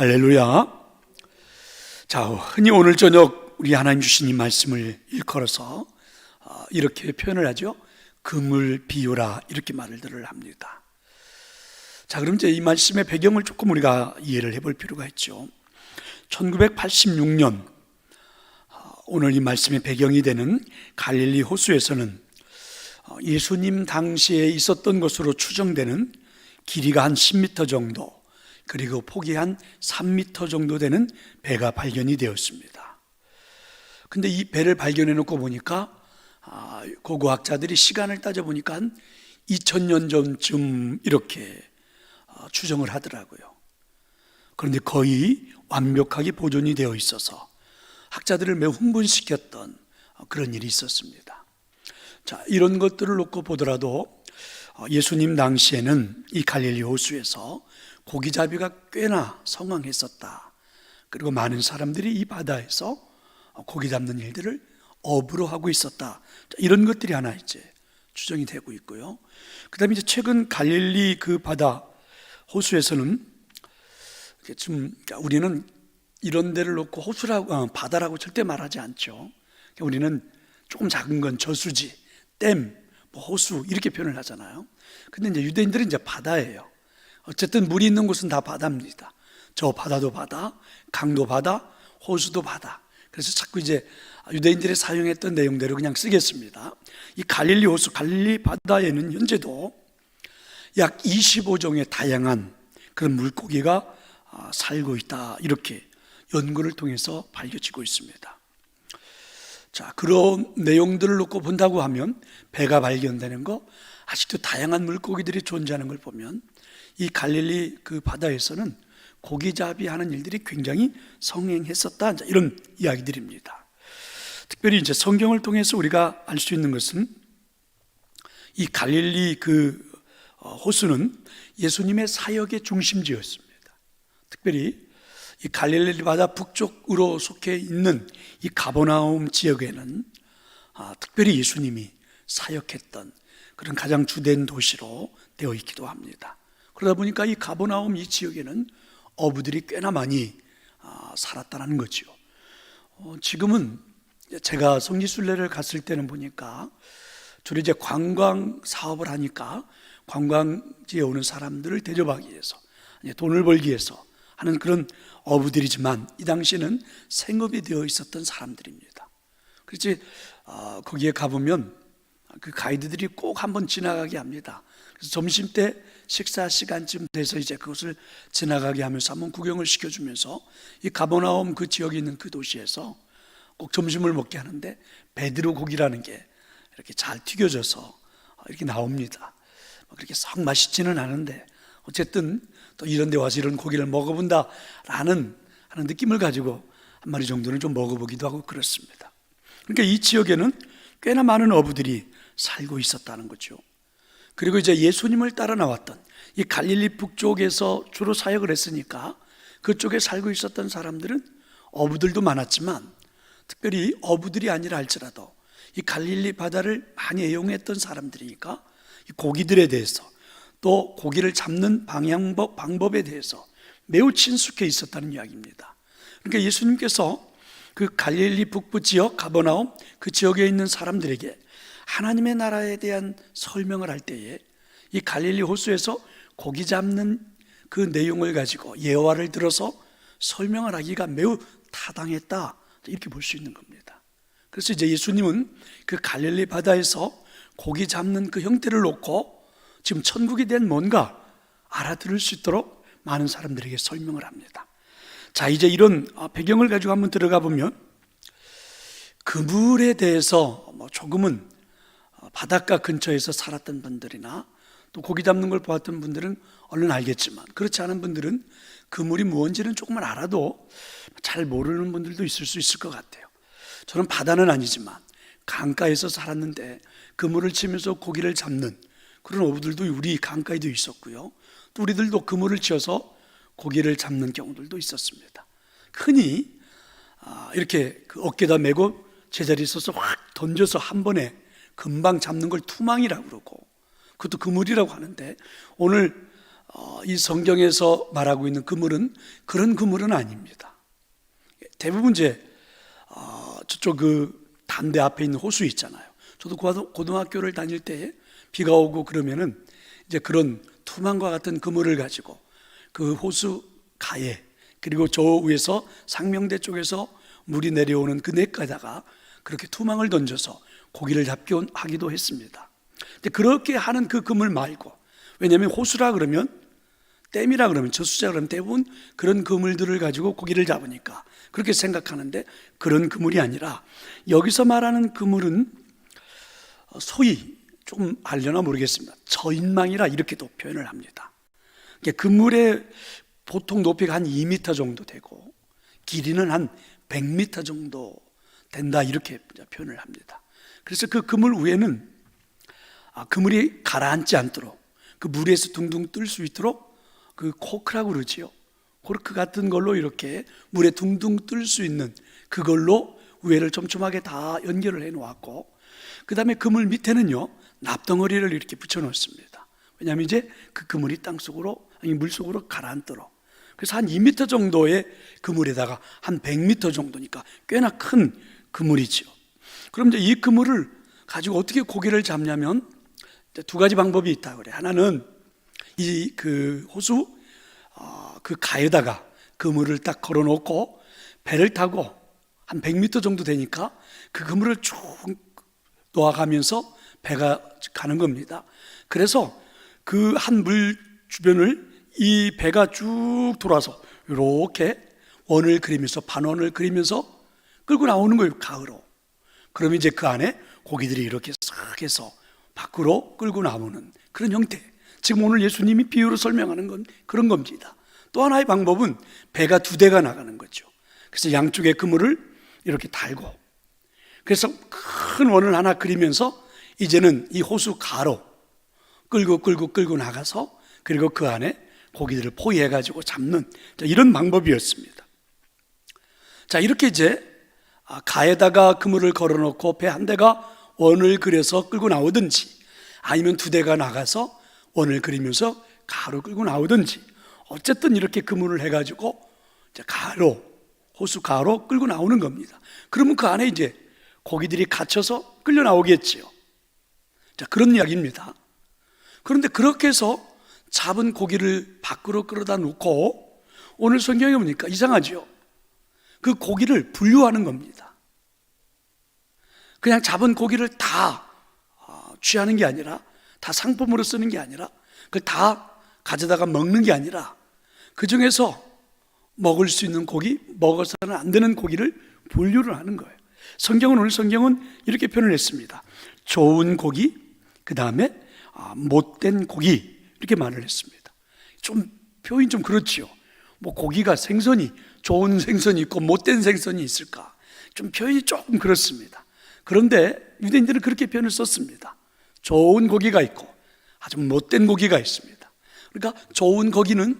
할렐루야. 자, 흔히 오늘 저녁 우리 하나님 주신 이 말씀을 일컬어서 어, 이렇게 표현을 하죠. 금을 비유라 이렇게 말을 합니다. 자, 그럼 이제 이 말씀의 배경을 조금 우리가 이해를 해볼 필요가 있죠. 1986년 어, 오늘 이 말씀의 배경이 되는 갈릴리 호수에서는 어, 예수님 당시에 있었던 것으로 추정되는 길이가 한 10m 정도 그리고 폭이 한 3m 정도 되는 배가 발견이 되었습니다. 근데 이 배를 발견해 놓고 보니까 아, 고고학자들이 시간을 따져 보니까 한 2000년 전쯤 이렇게 어, 추정을 하더라고요. 그런데 거의 완벽하게 보존이 되어 있어서 학자들을 매우 흥분시켰던 어, 그런 일이 있었습니다. 자, 이런 것들을 놓고 보더라도 어, 예수님 당시에는 이 갈릴리 호수에서 고기잡이가 꽤나 성황했었다. 그리고 많은 사람들이 이 바다에서 고기 잡는 일들을 업으로 하고 있었다. 이런 것들이 하나 이제 추정이 되고 있고요. 그 다음에 이제 최근 갈릴리 그 바다 호수에서는 좀 우리는 이런 데를 놓고 호수라고 어, 바다라고 절대 말하지 않죠. 우리는 조금 작은 건 저수지, 댐, 뭐 호수 이렇게 표현을 하잖아요. 근데 이제 유대인들은 이제 바다예요. 어쨌든 물이 있는 곳은 다 바다입니다. 저 바다도 바다, 강도 바다, 호수도 바다. 그래서 자꾸 이제 유대인들이 사용했던 내용대로 그냥 쓰겠습니다. 이 갈릴리 호수, 갈릴리 바다에는 현재도 약 25종의 다양한 그런 물고기가 아, 살고 있다. 이렇게 연구를 통해서 밝혀지고 있습니다. 자, 그런 내용들을 놓고 본다고 하면 배가 발견되는 거, 아직도 다양한 물고기들이 존재하는 걸 보면 이 갈릴리 그 바다에서는 고기잡이 하는 일들이 굉장히 성행했었다. 이런 이야기들입니다. 특별히 이제 성경을 통해서 우리가 알 수 있는 것은 이 갈릴리 그 어, 호수는 예수님의 사역의 중심지였습니다. 특별히 이 갈릴리 바다 북쪽으로 속해 있는 이 가보나움 지역에는 아, 특별히 예수님이 사역했던 그런 가장 주된 도시로 되어 있기도 합니다. 그러다 보니까 이 가보나움 이 지역에는 어부들이 꽤나 많이 아, 살았다는 거죠. 어, 지금은 제가 성지순례를 갔을 때는 보니까 주로 이제 관광 사업을 하니까 관광지에 오는 사람들을 대접하기 위해서 돈을 벌기 위해서 하는 그런 어부들이지만 이 당시에는 생업이 되어 있었던 사람들입니다. 그렇지 어, 거기에 가보면 그 가이드들이 꼭 한번 지나가게 합니다. 점심 때 식사 시간쯤 돼서 이제 그것을 지나가게 하면서 한번 구경을 시켜주면서 이 가보나움 그 지역에 있는 그 도시에서 꼭 점심을 먹게 하는데 베드로 고기라는 게 이렇게 잘 튀겨져서 이렇게 나옵니다. 뭐 그렇게 썩 맛있지는 않은데 어쨌든 또 이런 데 와서 이런 고기를 먹어본다라는 하는 느낌을 가지고 한 마리 정도는 좀 먹어보기도 하고 그렇습니다. 그러니까 이 지역에는 꽤나 많은 어부들이 살고 있었다는 거죠. 그리고 이제 예수님을 따라 나왔던 이 갈릴리 북쪽에서 주로 사역을 했으니까 그쪽에 살고 있었던 사람들은 어부들도 많았지만 특별히 어부들이 아니라 할지라도 이 갈릴리 바다를 많이 애용했던 사람들이니까 이 고기들에 대해서 또 고기를 잡는 방향법, 방법에 대해서 매우 친숙해 있었다는 이야기입니다. 그러니까 예수님께서 그 갈릴리 북부 지역 가버나움 그 지역에 있는 사람들에게 하나님의 나라에 대한 설명을 할 때에 이 갈릴리 호수에서 고기 잡는 그 내용을 가지고 예화를 들어서 설명을 하기가 매우 타당했다 이렇게 볼 수 있는 겁니다. 그래서 이제 예수님은 그 갈릴리 바다에서 고기 잡는 그 형태를 놓고 지금 천국이 된 뭔가 알아들을 수 있도록 많은 사람들에게 설명을 합니다. 자, 이제 이런 배경을 가지고 한번 들어가 보면 그물에 대해서 뭐 조금은 바닷가 근처에서 살았던 분들이나 또 고기 잡는 걸 보았던 분들은 얼른 알겠지만 그렇지 않은 분들은 그물이 무언지는 조금만 알아도 잘 모르는 분들도 있을 수 있을 것 같아요. 저는 바다는 아니지만 강가에서 살았는데 그물을 치면서 고기를 잡는 그런 어부들도 우리 강가에도 있었고요. 또 우리들도 그물을 치어서 고기를 잡는 경우들도 있었습니다. 흔히 아, 이렇게 그 어깨다 메고 제자리에 서서 확 던져서 한 번에 금방 잡는 걸 투망이라고 그러고 그것도 그물이라고 하는데 오늘 어, 이 성경에서 말하고 있는 그물은 그런 그물은 아닙니다. 대부분 이제 어, 저쪽 그 담대 앞에 있는 호수 있잖아요. 저도 고등- 고등학교를 다닐 때 비가 오고 그러면은 이제 그런 투망과 같은 그물을 가지고 그 호수 가에 그리고 저 위에서 상명대 쪽에서 물이 내려오는 그 냇가에다가 그렇게 투망을 던져서 고기를 잡기 하기도 했습니다. 근데 그렇게 하는 그 그물 말고 왜냐하면 호수라 그러면 댐이라 그러면 저수자 그러면 대부분 그런 그물들을 가지고 고기를 잡으니까 그렇게 생각하는데 그런 그물이 아니라 여기서 말하는 그물은 소위 조금 알려나 모르겠습니다. 저인망이라 이렇게도 표현을 합니다. 그물의 보통 높이가 한 2m 정도 되고 길이는 한 100m 정도 된다 이렇게 표현을 합니다. 그래서 그 그물 위에는 아, 그물이 가라앉지 않도록 그 물에서 둥둥 뜰 수 있도록 그 코크라고 그러지요. 코르크 같은 걸로 이렇게 물에 둥둥 뜰 수 있는 그걸로 위에를 촘촘하게 다 연결을 해 놓았고 그 다음에 그물 밑에는요 납덩어리를 이렇게 붙여 놓습니다. 왜냐하면 이제 그 그물이 땅 속으로 아니 물 속으로 가라앉도록 그래서 한 2m 정도의 그물에다가 한 100m 정도니까 꽤나 큰 그물이죠. 그럼 이제 이 그물을 가지고 어떻게 고기를 잡냐면 두 가지 방법이 있다 그래. 하나는 이 그 호수 어, 그 가에다가 그물을 딱 걸어놓고 배를 타고 한 100m 정도 되니까 그 그물을 쭉 놓아가면서 배가 가는 겁니다. 그래서 그 한 물 주변을 이 배가 쭉 돌아서 이렇게 원을 그리면서 반원을 그리면서 끌고 나오는 거예요 가으로. 그럼 이제 그 안에 고기들이 이렇게 싹 해서 밖으로 끌고 나오는 그런 형태. 지금 오늘 예수님이 비유로 설명하는 건 그런 겁니다. 또 하나의 방법은 배가 두 대가 나가는 거죠. 그래서 양쪽에 그물을 이렇게 달고 그래서 큰 원을 하나 그리면서 이제는 이 호수 가로 끌고 끌고 끌고 나가서 그리고 그 안에 고기들을 포위해 가지고 잡는 자, 이런 방법이었습니다. 자 이렇게 이제 아, 가에다가 그물을 걸어놓고 배 한 대가 원을 그려서 끌고 나오든지 아니면 두 대가 나가서 원을 그리면서 가로 끌고 나오든지 어쨌든 이렇게 그물을 해가지고 가로 호수 가로 끌고 나오는 겁니다. 그러면 그 안에 이제 고기들이 갇혀서 끌려 나오겠지요. 자 그런 이야기입니다. 그런데 그렇게 해서 잡은 고기를 밖으로 끌어다 놓고 오늘 성경에 보니까 이상하죠. 그 고기를 분류하는 겁니다. 그냥 잡은 고기를 다 어, 취하는 게 아니라 다 상품으로 쓰는 게 아니라 그걸 다 가져다가 먹는 게 아니라 그 중에서 먹을 수 있는 고기, 먹어서는 안 되는 고기를 분류를 하는 거예요. 성경은 오늘 성경은 이렇게 표현을 했습니다. 좋은 고기, 그 다음에 아, 못된 고기 이렇게 말을 했습니다. 좀 표현이 좀 그렇지요. 뭐 고기가 생선이 좋은 생선이 있고 못된 생선이 있을까? 좀 표현이 조금 그렇습니다. 그런데 유대인들은 그렇게 표현을 썼습니다. 좋은 고기가 있고 아주 못된 고기가 있습니다. 그러니까 좋은 고기는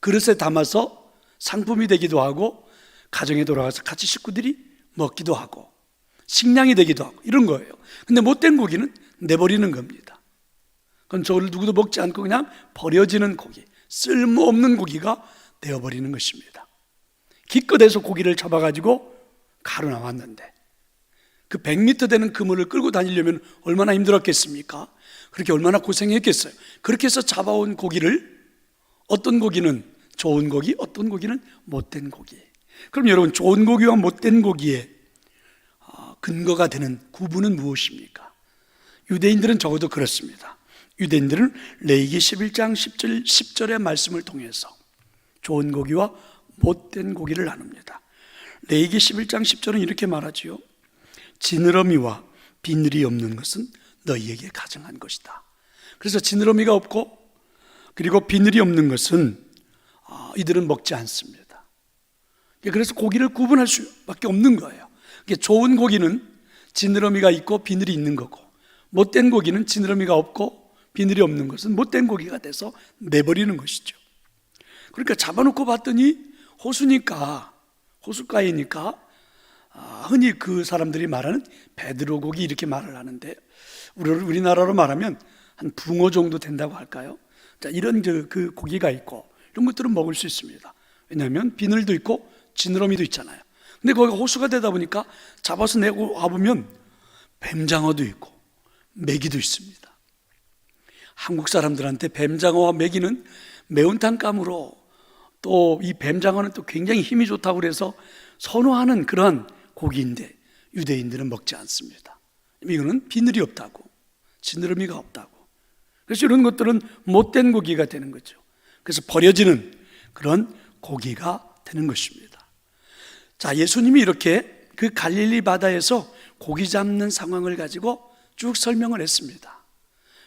그릇에 담아서 상품이 되기도 하고 가정에 돌아가서 같이 식구들이 먹기도 하고 식량이 되기도 하고 이런 거예요. 근데 못된 고기는 내버리는 겁니다. 그건 저를 누구도 먹지 않고 그냥 버려지는 고기, 쓸모없는 고기가 되어버리는 것입니다. 기껏해서 고기를 잡아가지고 가로 나왔는데 그 100m 되는 그물을 끌고 다니려면 얼마나 힘들었겠습니까? 그렇게 얼마나 고생했겠어요. 그렇게 해서 잡아온 고기를 어떤 고기는 좋은 고기, 어떤 고기는 못된 고기. 그럼 여러분 좋은 고기와 못된 고기의 어, 근거가 되는 구분은 무엇입니까? 유대인들은 적어도 그렇습니다. 유대인들은 레이기 11장 10절, 10절의 말씀을 통해서 좋은 고기와 못된 고기를 나눕니다. 레이기 11장 10절은 이렇게 말하지요. 지느러미와 비늘이 없는 것은 너희에게 가증한 것이다. 그래서 지느러미가 없고 그리고 비늘이 없는 것은 아, 이들은 먹지 않습니다. 그래서 고기를 구분할 수밖에 없는 거예요. 좋은 고기는 지느러미가 있고 비늘이 있는 거고 못된 고기는 지느러미가 없고 비늘이 없는 것은 못된 고기가 돼서 내버리는 것이죠. 그러니까 잡아놓고 봤더니 호수니까 호숫가이니까 아, 흔히 그 사람들이 말하는 베드로 고기 이렇게 말을 하는데 우리 우리나라로 말하면 한 붕어 정도 된다고 할까요? 자, 이런 저, 그 고기가 있고 이런 것들은 먹을 수 있습니다. 왜냐하면 비늘도 있고 지느러미도 있잖아요. 근데 거기가 호수가 되다 보니까 잡아서 내고 와보면 뱀장어도 있고 메기도 있습니다. 한국 사람들한테 뱀장어와 메기는 매운탕 감으로 또 이 뱀장어는 또 굉장히 힘이 좋다고 그래서 선호하는 그러한 고기인데 유대인들은 먹지 않습니다. 이거는 비늘이 없다고 지느러미가 없다고 그래서 이런 것들은 못된 고기가 되는 거죠. 그래서 버려지는 그런 고기가 되는 것입니다. 자, 예수님이 이렇게 그 갈릴리 바다에서 고기 잡는 상황을 가지고 쭉 설명을 했습니다.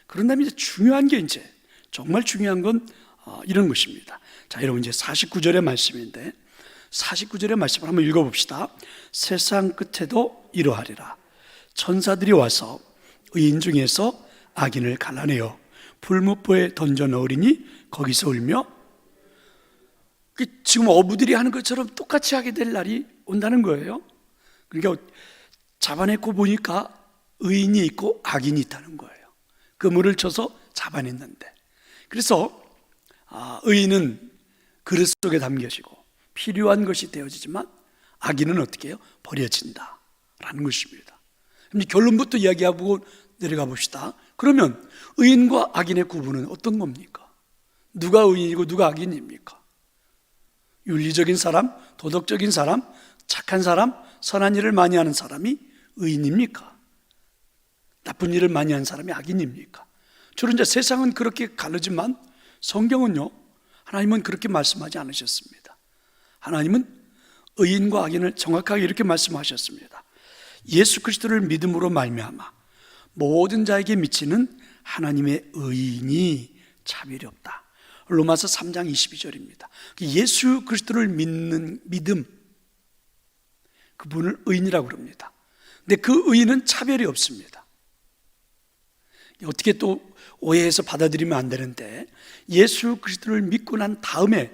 그런 다음에 이제 중요한 게 이제 정말 중요한 건 어, 이런 것입니다. 자, 여러분 이제 49절의 말씀인데 49절의 말씀을 한번 읽어 봅시다. 세상 끝에도 이러하리라. 천사들이 와서 의인 중에서 악인을 갈라내어 불무포에 던져 넣으리니 거기서 울며 그 지금 어부들이 하는 것처럼 똑같이 하게 될 날이 온다는 거예요. 그러니까 잡아냈고 보니까 의인이 있고 악인이 있다는 거예요. 그물을 쳐서 잡아냈는데. 그래서 아, 의인은 그릇 속에 담겨지고 필요한 것이 되어지지만 악인은 어떻게 해요? 버려진다. 라는 것입니다. 그럼 결론부터 이야기하고 내려가 봅시다. 그러면 의인과 악인의 구분은 어떤 겁니까? 누가 의인이고 누가 악인입니까? 윤리적인 사람, 도덕적인 사람, 착한 사람, 선한 일을 많이 하는 사람이 의인입니까? 나쁜 일을 많이 하는 사람이 악인입니까? 주로 이제 세상은 그렇게 가르지만 성경은요, 하나님은 그렇게 말씀하지 않으셨습니다. 하나님은 의인과 악인을 정확하게 이렇게 말씀하셨습니다. 예수 그리스도를 믿음으로 말미암아 모든 자에게 미치는 하나님의 의인이 차별이 없다. 로마서 3장 22절입니다. 예수 그리스도를 믿는 믿음 그분을 의인이라고 그럽니다. 근데 그 의인은 차별이 없습니다. 어떻게 또 오해해서 받아들이면 안 되는데 예수 그리스도를 믿고 난 다음에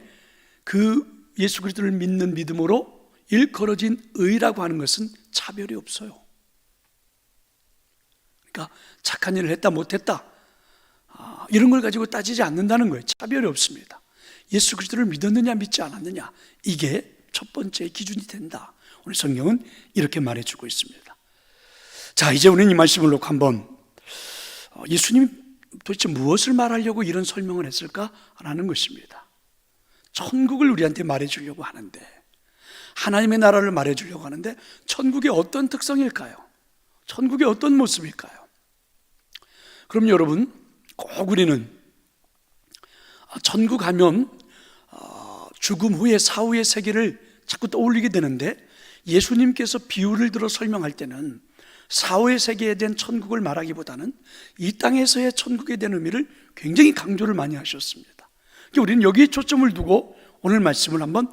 그 예수 그리스도를 믿는 믿음으로 일컬어진 의라고 하는 것은 차별이 없어요. 그러니까 착한 일을 했다 못했다 아, 이런 걸 가지고 따지지 않는다는 거예요. 차별이 없습니다. 예수 그리스도를 믿었느냐 믿지 않았느냐 이게 첫 번째 기준이 된다. 오늘 성경은 이렇게 말해주고 있습니다. 자 이제 우리는 이 말씀을 놓고 한번 어, 예수님이 도대체 무엇을 말하려고 이런 설명을 했을까라는 것입니다. 천국을 우리한테 말해주려고 하는데 하나님의 나라를 말해주려고 하는데 천국의 어떤 특성일까요? 천국의 어떤 모습일까요? 그럼 여러분 꼭 우리는 아, 천국 가면 어, 죽음 후에 사후의 세계를 자꾸 떠올리게 되는데 예수님께서 비유를 들어 설명할 때는 사후의 세계에 대한 천국을 말하기보다는 이 땅에서의 천국에 대한 의미를 굉장히 강조를 많이 하셨습니다. 그러니까 우리는 여기에 초점을 두고 오늘 말씀을 한번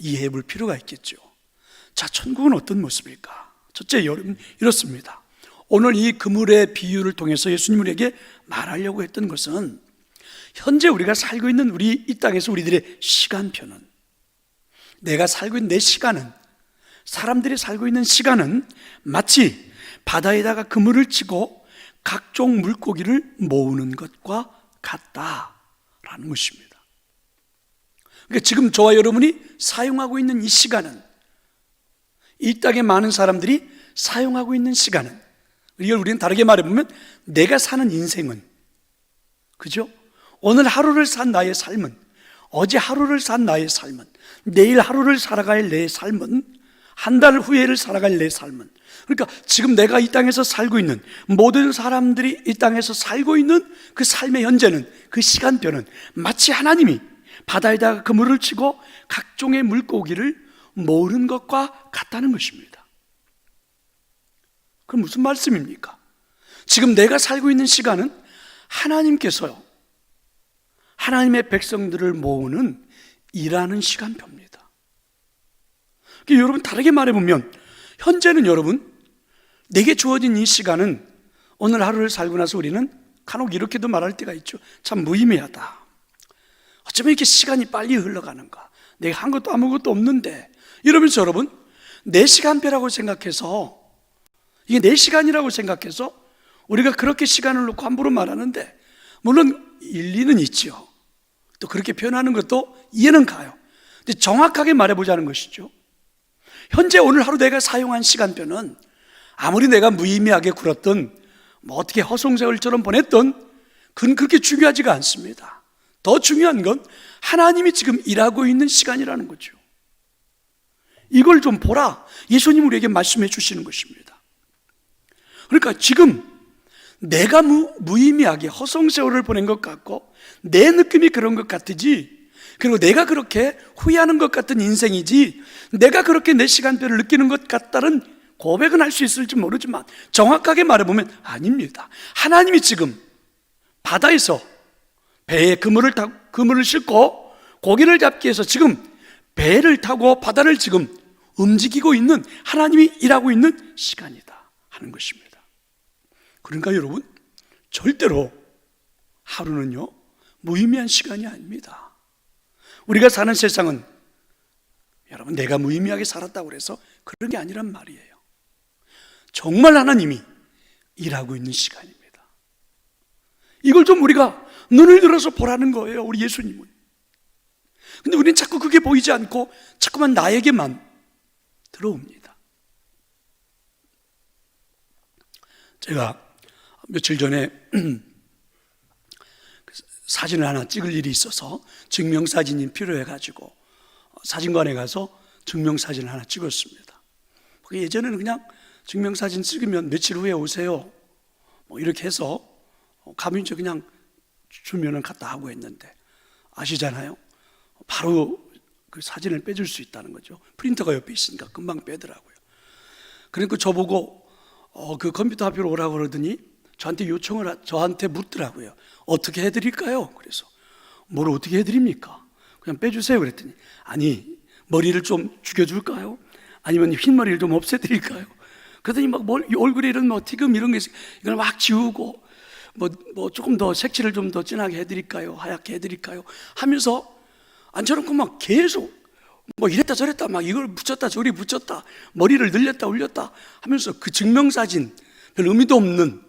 이해해 볼 필요가 있겠죠. 자, 천국은 어떤 모습일까? 첫째, 여러분, 이렇습니다. 오늘 이 그물의 비유를 통해서 예수님 우리에게 말하려고 했던 것은 현재 우리가 살고 있는 우리 이 땅에서 우리들의 시간표는 내가 살고 있는 내 시간은 사람들이 살고 있는 시간은 마치 바다에다가 그물을 치고 각종 물고기를 모으는 것과 같다라는 것입니다. 그러니까 지금 저와 여러분이 사용하고 있는 이 시간은 이 땅에 많은 사람들이 사용하고 있는 시간은 이걸 우리는 다르게 말해보면 내가 사는 인생은 그죠? 오늘 하루를 산 나의 삶은 어제 하루를 산 나의 삶은 내일 하루를 살아갈 내 삶은 한 달 후에를 살아갈 내 삶은 그러니까 지금 내가 이 땅에서 살고 있는 모든 사람들이 이 땅에서 살고 있는 그 삶의 현재는 그 시간표는 마치 하나님이 바다에다가 그물을 치고 각종의 물고기를 모으는 것과 같다는 것입니다. 그럼 무슨 말씀입니까? 지금 내가 살고 있는 시간은 하나님께서요, 하나님의 백성들을 모으는 일하는 시간표입니다. 그러니까 여러분, 다르게 말해보면, 현재는 여러분, 내게 주어진 이 시간은 오늘 하루를 살고 나서 우리는 간혹 이렇게도 말할 때가 있죠. 참 무의미하다. 어쩌면 이렇게 시간이 빨리 흘러가는가. 내가 한 것도 아무것도 없는데. 이러면서 여러분, 내 시간표라고 생각해서, 이게 내 시간이라고 생각해서 우리가 그렇게 시간을 놓고 함부로 말하는데, 물론 일리는 있죠. 또 그렇게 표현하는 것도 이해는 가요. 근데 정확하게 말해보자는 것이죠. 현재 오늘 하루 내가 사용한 시간표는 아무리 내가 무의미하게 굴었던 뭐 어떻게 허송세월처럼 보냈던 그건 그렇게 중요하지가 않습니다. 더 중요한 건 하나님이 지금 일하고 있는 시간이라는 거죠. 이걸 좀 보라. 예수님 우리에게 말씀해 주시는 것입니다. 그러니까 지금 내가 무, 무의미하게 허송세월을 보낸 것 같고 내 느낌이 그런 것 같으지 그리고 내가 그렇게 후회하는 것 같은 인생이지 내가 그렇게 내 시간표를 느끼는 것 같다는 고백은 할 수 있을지 모르지만 정확하게 말해보면 아닙니다. 하나님이 지금 바다에서 배에 그물을 타, 그물을 싣고 고기를 잡기 위해서 지금 배를 타고 바다를 지금 움직이고 있는 하나님이 일하고 있는 시간이다 하는 것입니다. 그러니까 여러분 절대로 하루는요 무의미한 시간이 아닙니다. 우리가 사는 세상은 여러분 내가 무의미하게 살았다고 해서 그런 게 아니란 말이에요. 정말 하나님이 일하고 있는 시간입니다. 이걸 좀 우리가 눈을 들어서 보라는 거예요. 우리 예수님은. 근데 우리는 자꾸 그게 보이지 않고 자꾸만 나에게만 들어옵니다. 제가 며칠 전에 사진을 하나 찍을 일이 있어서 증명사진이 필요해가지고 사진관에 가서 증명사진을 하나 찍었습니다. 예전에는 그냥 증명사진 찍으면 며칠 후에 오세요. 뭐 이렇게 해서 가면 이제 그냥 주면은 갔다 하고 했는데 아시잖아요. 바로 그 사진을 빼줄 수 있다는 거죠. 프린터가 옆에 있으니까 금방 빼더라고요. 그러니까 저보고 어, 그 컴퓨터 앞으로 오라고 그러더니 저한테 요청을 하- 저한테 묻더라고요. 어떻게 해드릴까요? 그래서 뭘 어떻게 해드립니까? 그냥 빼주세요. 그랬더니 아니 머리를 좀 죽여줄까요? 아니면 흰머리를 좀 없애드릴까요? 그러더니 막 뭘, 이 얼굴에 이런 뭐 티금 이런 게 있어. 이걸 막 지우고 뭐, 뭐 조금 더 색칠을 좀 더 진하게 해드릴까요? 하얗게 해드릴까요? 하면서 안처럼 그막 계속 뭐 이랬다 저랬다 막 이걸 붙였다 저리 붙였다 머리를 늘렸다 올렸다 하면서 그 증명사진 별 의미도 없는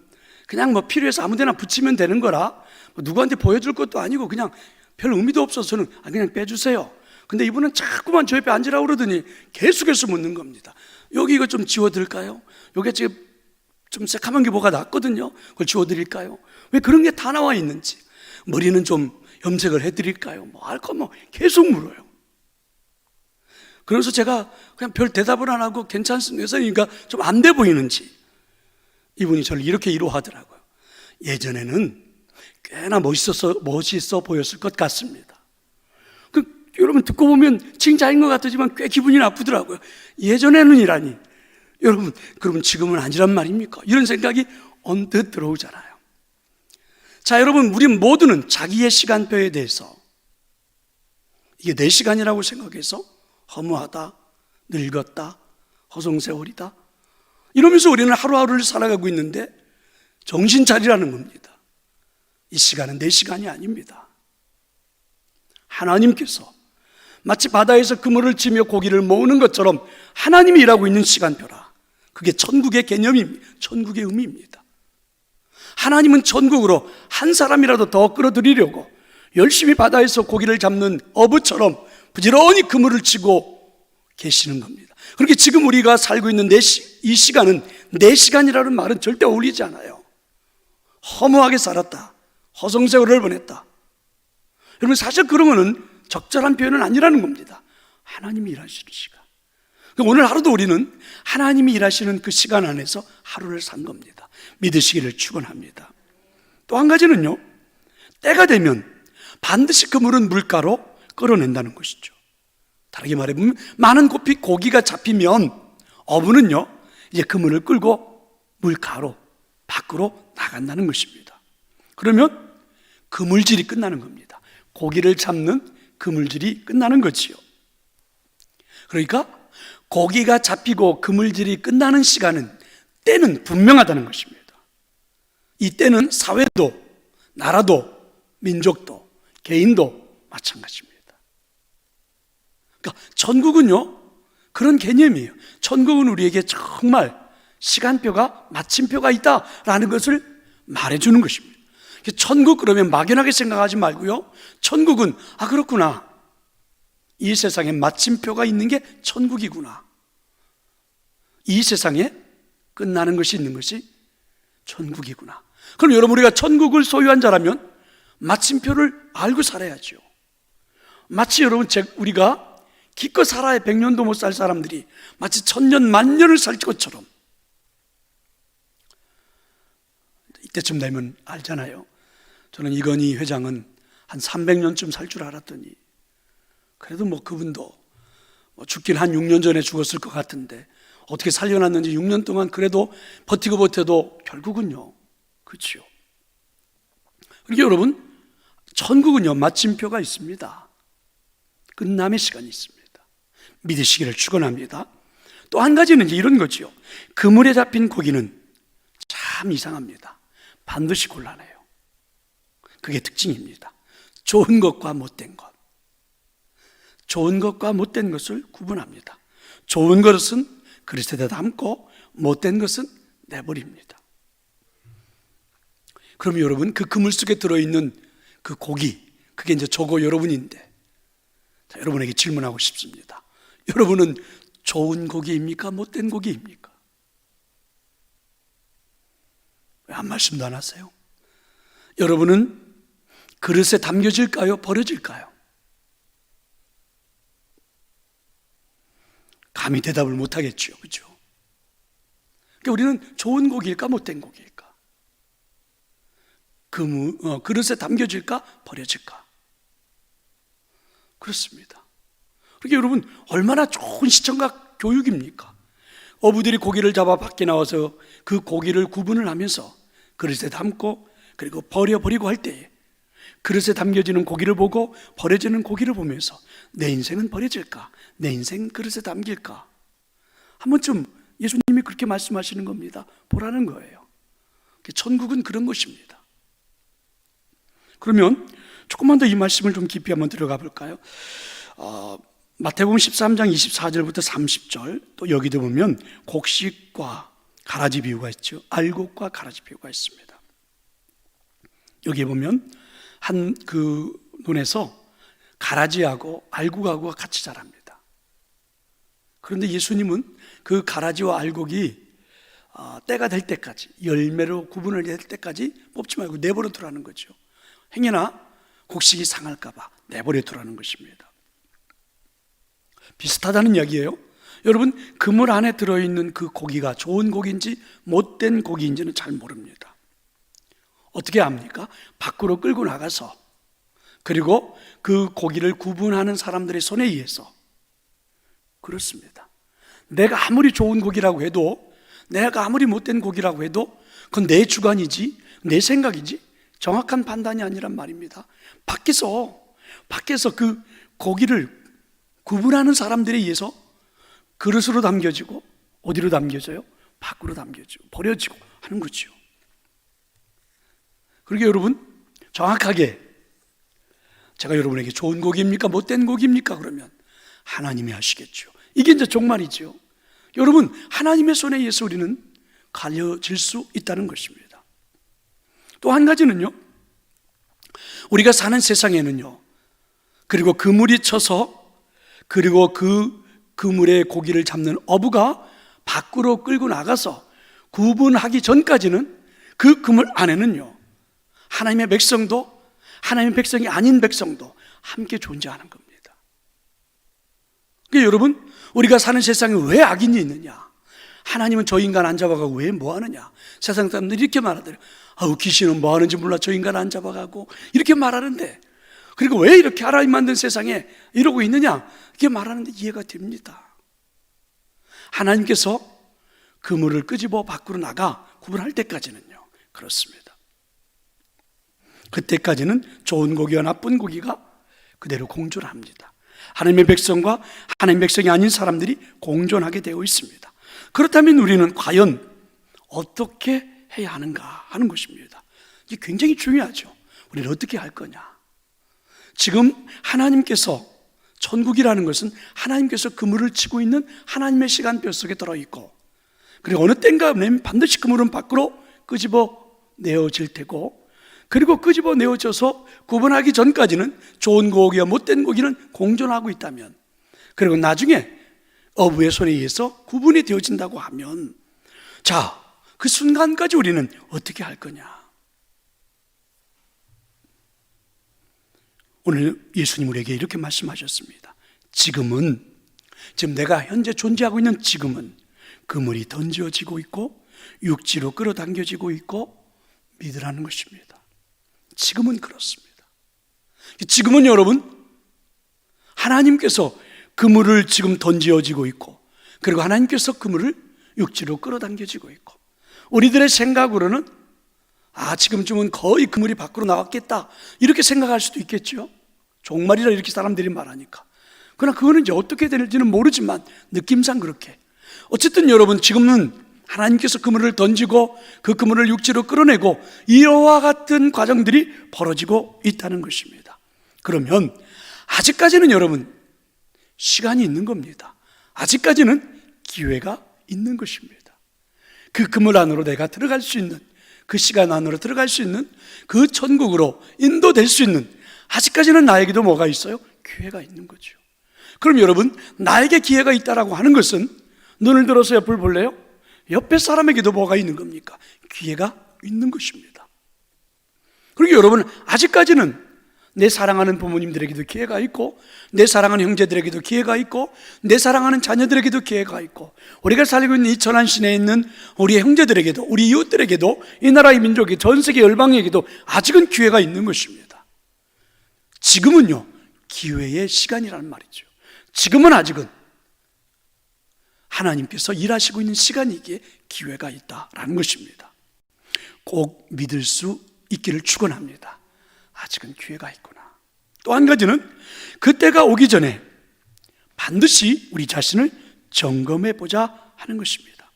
그냥 뭐 필요해서 아무데나 붙이면 되는 거라 뭐 누구한테 보여줄 것도 아니고 그냥 별 의미도 없어서 저는 아 그냥 빼주세요 근데 이분은 자꾸만 저 옆에 앉으라고 그러더니 계속해서 묻는 겁니다 여기 이거 좀 지워드릴까요? 여기 지금 좀 새카만 게 뭐가 났거든요 그걸 지워드릴까요? 왜 그런 게 다 나와 있는지 머리는 좀 염색을 해드릴까요? 뭐 할거뭐 계속 물어요 그래서 제가 그냥 별 대답을 안 하고 괜찮습니다. 그러니까 좀 안 돼 보이는지 이분이 저를 이렇게 위로하더라고요. 예전에는 꽤나 멋있어서, 멋있어 보였을 것 같습니다. 그, 여러분 듣고 보면 칭찬인 것 같지만 꽤 기분이 나쁘더라고요. 예전에는 이라니. 여러분, 그러면 지금은 아니란 말입니까? 이런 생각이 언뜻 들어오잖아요. 자, 여러분, 우리 모두는 자기의 시간표에 대해서 이게 내 시간이라고 생각해서 허무하다, 늙었다, 허송세월이다. 이러면서 우리는 하루하루를 살아가고 있는데 정신 차리라는 겁니다. 이 시간은 내 시간이 아닙니다. 하나님께서 마치 바다에서 그물을 치며 고기를 모으는 것처럼 하나님이 일하고 있는 시간표라. 그게 천국의 개념입니다. 천국의 의미입니다. 하나님은 천국으로 한 사람이라도 더 끌어들이려고 열심히 바다에서 고기를 잡는 어부처럼 부지런히 그물을 치고 계시는 겁니다. 그렇게 지금 우리가 살고 있는 이 시간은 내 시간이라는 말은 절대 어울리지 않아요. 허무하게 살았다. 허송세월을 보냈다. 여러분 사실 그런 거는 적절한 표현은 아니라는 겁니다. 하나님이 일하시는 시간. 그러니까 오늘 하루도 우리는 하나님이 일하시는 그 시간 안에서 하루를 산 겁니다. 믿으시기를 축원합니다. 또 한 가지는요. 때가 되면 반드시 그물은 물가로 끌어낸다는 것이죠. 다르게 말해보면 많은 고피 고기가 잡히면 어부는요 이제 그물을 끌고 물가로 밖으로 나간다는 것입니다. 그러면 그물질이 끝나는 겁니다. 고기를 잡는 그물질이 끝나는 거지요. 그러니까 고기가 잡히고 그물질이 끝나는 시간은 때는 분명하다는 것입니다. 이 때는 사회도 나라도 민족도 개인도 마찬가지입니다. 그러니까 천국은요 그런 개념이에요. 천국은 우리에게 정말 시간표가 마침표가 있다라는 것을 말해주는 것입니다. 천국 그러면 막연하게 생각하지 말고요. 천국은 아 그렇구나. 이 세상에 마침표가 있는 게 천국이구나. 이 세상에 끝나는 것이 있는 것이 천국이구나. 그럼 여러분 우리가 천국을 소유한 자라면 마침표를 알고 살아야죠. 마치 여러분 제- 우리가 기껏 살아야 백년도 못 살 사람들이 마치 천년 만년을 살 것처럼 이때쯤 되면 알잖아요. 저는 이건희 회장은 한 300년쯤 살 줄 알았더니 그래도 뭐 그분도 뭐 죽긴 한 6년 전에 죽었을 것 같은데 어떻게 살려놨는지 6년 동안 그래도 버티고 버텨도 결국은요. 그렇죠. 그러니까 여러분 천국은요 마침표가 있습니다. 끝남의 시간이 있습니다. 믿으시기를 축원합니다. 또 한 가지는 이런 거지요. 그물에 잡힌 고기는 참 이상합니다. 반드시 곤란해요. 그게 특징입니다. 좋은 것과 못된 것. 좋은 것과 못된 것을 구분합니다. 좋은 것은 그리스도에 담고 못된 것은 내버립니다. 그럼 여러분 그 그물 속에 들어있는 그 고기 그게 이제 저거 여러분인데 자, 여러분에게 질문하고 싶습니다. 여러분은 좋은 고기입니까? 못된 고기입니까? 왜 한 말씀도 안 하세요? 여러분은 그릇에 담겨질까요? 버려질까요? 감히 대답을 못 하겠죠. 그죠? 그러니까 우리는 좋은 고기일까? 못된 고기일까? 그 무- 어, 그릇에 담겨질까? 버려질까? 그렇습니다. 그러니까 여러분, 얼마나 좋은 시청각 교육입니까? 어부들이 고기를 잡아 밖에 나와서 그 고기를 구분을 하면서 그릇에 담고 그리고 버려버리고 할 때에 그릇에 담겨지는 고기를 보고 버려지는 고기를 보면서 내 인생은 버려질까? 내 인생 그릇에 담길까? 한 번쯤 예수님이 그렇게 말씀하시는 겁니다. 보라는 거예요. 천국은 그런 것입니다. 그러면 조금만 더 이 말씀을 좀 깊이 한번 들어가 볼까요? 어, 마태복음 13장 24절부터 30절 또 여기도 보면 곡식과 가라지 비유가 있죠. 알곡과 가라지 비유가 있습니다. 여기에 보면 한 그 논에서 가라지하고 알곡하고 같이 자랍니다. 그런데 예수님은 그 가라지와 알곡이 어, 때가 될 때까지 열매로 구분을 낼 때까지 뽑지 말고 내버려 두라는 거죠. 행여나 곡식이 상할까봐 내버려 두라는 것입니다. 비슷하다는 이야기예요. 여러분 그물 안에 들어있는 그 고기가 좋은 고기인지 못된 고기인지는 잘 모릅니다. 어떻게 합니까? 밖으로 끌고 나가서 그리고 그 고기를 구분하는 사람들의 손에 의해서 그렇습니다. 내가 아무리 좋은 고기라고 해도 내가 아무리 못된 고기라고 해도 그건 내 주관이지 내 생각이지 정확한 판단이 아니란 말입니다. 밖에서 밖에서 그 고기를 구분하는 사람들에 의해서 그릇으로 담겨지고 어디로 담겨져요? 밖으로 담겨지고 버려지고 하는 거죠. 그러게 여러분 정확하게 제가 여러분에게 좋은 고기입니까? 못된 고기입니까? 그러면 하나님이 하시겠죠. 이게 이제 종말이죠. 여러분 하나님의 손에 의해서 우리는 갈려질 수 있다는 것입니다. 또 한 가지는요. 우리가 사는 세상에는요. 그리고 그물이 쳐서 그리고 그 그물에 고기를 잡는 어부가 밖으로 끌고 나가서 구분하기 전까지는 그 그물 안에는요. 하나님의 백성도 하나님의 백성이 아닌 백성도 함께 존재하는 겁니다. 그러니까 여러분, 우리가 사는 세상에 왜 악인이 있느냐? 하나님은 저 인간 안 잡아가고 왜 뭐 하느냐? 세상 사람들이 이렇게 말하더래요. 아우, 귀신은 뭐 하는지 몰라 저 인간 안 잡아가고 이렇게 말하는데 그리고 왜 이렇게 하나님 만든 세상에 이러고 있느냐? 이렇게 말하는데 이해가 됩니다. 하나님께서 그물을 끄집어 밖으로 나가 구분할 때까지는요. 그렇습니다. 그때까지는 좋은 고기와 나쁜 고기가 그대로 공존 합니다. 하나님의 백성과 하나님의 백성이 아닌 사람들이 공존하게 되어 있습니다. 그렇다면 우리는 과연 어떻게 해야 하는가 하는 것입니다. 이게 굉장히 중요하죠. 우리는 어떻게 할 거냐. 지금 하나님께서 천국이라는 것은 하나님께서 그물을 치고 있는 하나님의 시간표 속에 들어 있고 그리고 어느 땐가 반드시 그물은 밖으로 끄집어 내어질 테고 그리고 끄집어 내어져서 구분하기 전까지는 좋은 고기와 못된 고기는 공존하고 있다면 그리고 나중에 어부의 손에 의해서 구분이 되어진다고 하면 자, 그 순간까지 우리는 어떻게 할 거냐? 오늘 예수님 우리에게 이렇게 말씀하셨습니다. 지금은 지금 내가 현재 존재하고 있는 지금은 그물이 던져지고 있고 육지로 끌어당겨지고 있고 믿으라는 것입니다. 지금은 그렇습니다. 지금은 여러분 하나님께서 그물을 지금 던지어지고 있고 그리고 하나님께서 그물을 육지로 끌어당겨지고 있고 우리들의 생각으로는 아 지금쯤은 거의 그물이 밖으로 나왔겠다 이렇게 생각할 수도 있겠죠 종말이라 이렇게 사람들이 말하니까. 그러나 그거는 이제 어떻게 될지는 모르지만 느낌상 그렇게. 어쨌든 여러분 지금은 하나님께서 그물을 던지고 그 그물을 육지로 끌어내고 이와 같은 과정들이 벌어지고 있다는 것입니다. 그러면 아직까지는 여러분 시간이 있는 겁니다. 아직까지는 기회가 있는 것입니다. 그 그물 안으로 내가 들어갈 수 있는 그 시간 안으로 들어갈 수 있는 그 천국으로 인도될 수 있는 아직까지는 나에게도 뭐가 있어요? 기회가 있는 거죠. 그럼 여러분, 나에게 기회가 있다라고 하는 것은 눈을 들어서 옆을 볼래요? 옆에 사람에게도 뭐가 있는 겁니까? 기회가 있는 것입니다. 그리고 여러분, 아직까지는 내 사랑하는 부모님들에게도 기회가 있고, 내 사랑하는 형제들에게도 기회가 있고, 내 사랑하는 자녀들에게도 기회가 있고, 우리가 살고 있는 이 천안 시내에 있는 우리의 형제들에게도, 우리 이웃들에게도, 이 나라의 민족의 전 세계 열방에게도 아직은 기회가 있는 것입니다. 지금은요, 기회의 시간이라는 말이죠. 지금은 아직은 하나님께서 일하시고 있는 시간이기에 기회가 있다라는 것입니다. 꼭 믿을 수 있기를 축원합니다. 아직은 기회가 있구나. 또 한 가지는 그때가 오기 전에 반드시 우리 자신을 점검해 보자 하는 것입니다.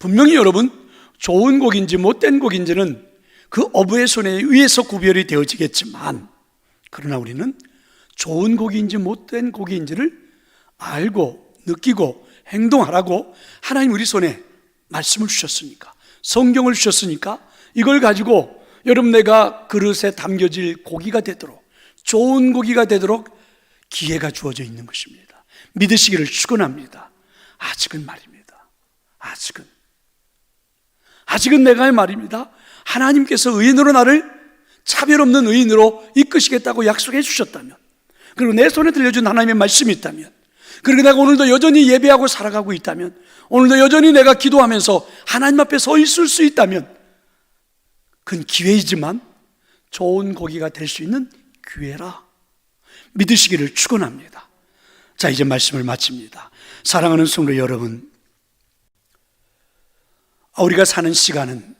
분명히 여러분 좋은 곡인지 못된 곡인지는 그 어부의 손에 의해서 구별이 되어지겠지만 그러나 우리는 좋은 곡인지 못된 곡인지를 알고 느끼고 행동하라고 하나님 우리 손에 말씀을 주셨으니까 성경을 주셨으니까 이걸 가지고 여러분 내가 그릇에 담겨질 고기가 되도록 좋은 고기가 되도록 기회가 주어져 있는 것입니다. 믿으시기를 축원합니다. 아직은 말입니다. 아직은 아직은 내가 말입니다. 하나님께서 의인으로 나를 차별 없는 의인으로 이끄시겠다고 약속해 주셨다면 그리고 내 손에 들려준 하나님의 말씀이 있다면 그리고 내가 오늘도 여전히 예배하고 살아가고 있다면 오늘도 여전히 내가 기도하면서 하나님 앞에 서 있을 수 있다면 그건 기회이지만 좋은 고기가 될 수 있는 기회라 믿으시기를 축원합니다. 자 이제 말씀을 마칩니다. 사랑하는 성도 여러분, 아, 우리가 사는 시간은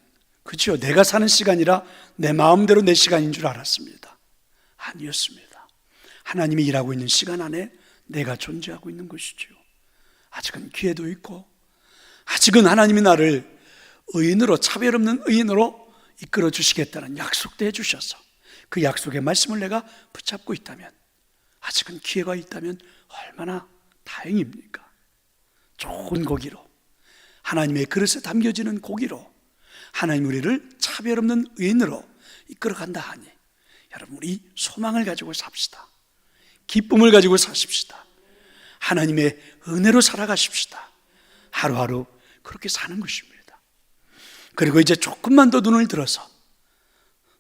그렇죠. 내가 사는 시간이라 내 마음대로 내 시간인 줄 알았습니다. 아니었습니다. 하나님이 일하고 있는 시간 안에 내가 존재하고 있는 것이죠. 아직은 기회도 있고, 아직은 하나님이 나를 의인으로, 차별 없는 의인으로 이끌어 주시겠다는 약속도 해 주셔서 그 약속의 말씀을 내가 붙잡고 있다면, 아직은 기회가 있다면 얼마나 다행입니까? 좋은 고기로, 하나님의 그릇에 담겨지는 고기로, 하나님 우리를 차별 없는 의인으로 이끌어 간다 하니, 여러분, 우리 소망을 가지고 삽시다. 기쁨을 가지고 사십시다. 하나님의 은혜로 살아가십시다. 하루하루 그렇게 사는 것입니다. 그리고 이제 조금만 더 눈을 들어서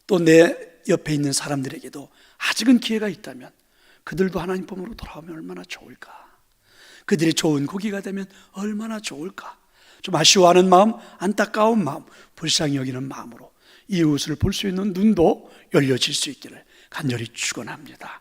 또 내 옆에 있는 사람들에게도 아직은 기회가 있다면 그들도 하나님 품으로 돌아오면 얼마나 좋을까. 그들이 좋은 고기가 되면 얼마나 좋을까. 좀 아쉬워하는 마음, 안타까운 마음, 불쌍히 여기는 마음으로 이웃을 볼 수 있는 눈도 열려질 수 있기를 간절히 축원합니다.